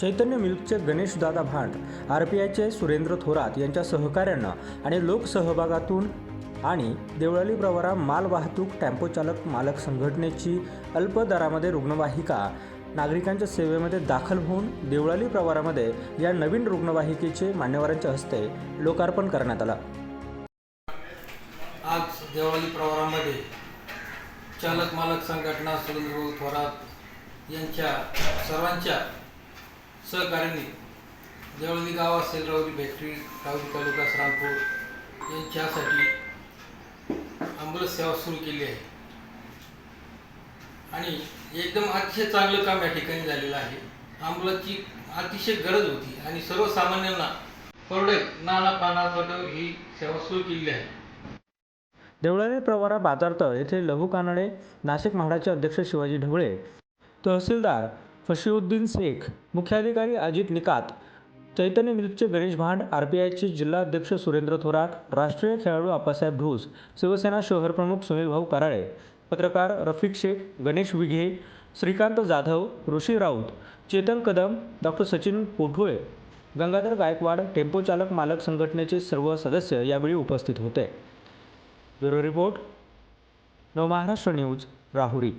चैतन्य मिल्कचे गणेश दादा भांड R P आयचे सुरेंद्र थोरात यांच्या सहकार्यानं आणि लोकसहभागातून आणि देवळाली प्रवरा माल वाहतूक टेम्पो चालक मालक संघटनेची अल्प दरामध्ये रुग्णवाहिका नागरिकांच्या सेवेमध्ये दाखल होऊन देवळाली प्रवारामध्ये या नवीन रुग्णवाहिकेचे मान्यवरांच्या हस्ते लोकार्पण करण्यात आलं. आज देवाळी प्रवारामध्ये चालक मालक संघटना सुरेंद्रभाऊ थोरात यांच्या सर्वांच्या सहकार्याने जवळी गाव असेल राऊरी फॅक्टरी राऊरी तालुका श्रामपूर यांच्यासाठी ॲम्ब्युलन्स सेवा सुरू केली आहे. आणि एकदम अतिशय चांगलं काम या ठिकाणी झालेलं आहे. ॲम्ब्युलन्सची अतिशय गरज होती आणि सर्वसामान्यांना परवडेल नाना पानासाठी ही सेवा सुरू केलेली आहे. देवळाली प्रवारा बाजारतळ येथे लघु कानडे नाशिक म्हाडाचे अध्यक्ष शिवाजी ढवळे तहसीलदार फशीउद्दीन शेख मुख्याधिकारी अजित निकात चैतन्य मिल्कचे गणेश भांड आर पी आयचे जिल्हाध्यक्ष सुरेंद्र थोरात राष्ट्रीय खेळाडू आप्पासाहेब ढोस शिवसेना शहर प्रमुख सुनील भाऊ कराळे पत्रकार रफिक शेख गणेश विघे श्रीकांत जाधव ऋषी राऊत चेतन कदम डॉक्टर सचिन पोठोळे गंगाधर गायकवाड टेम्पो चालक मालक संघटनेचे सर्व सदस्य यावेळी उपस्थित होते. Bureau report Navmaharashtra news Rahuri.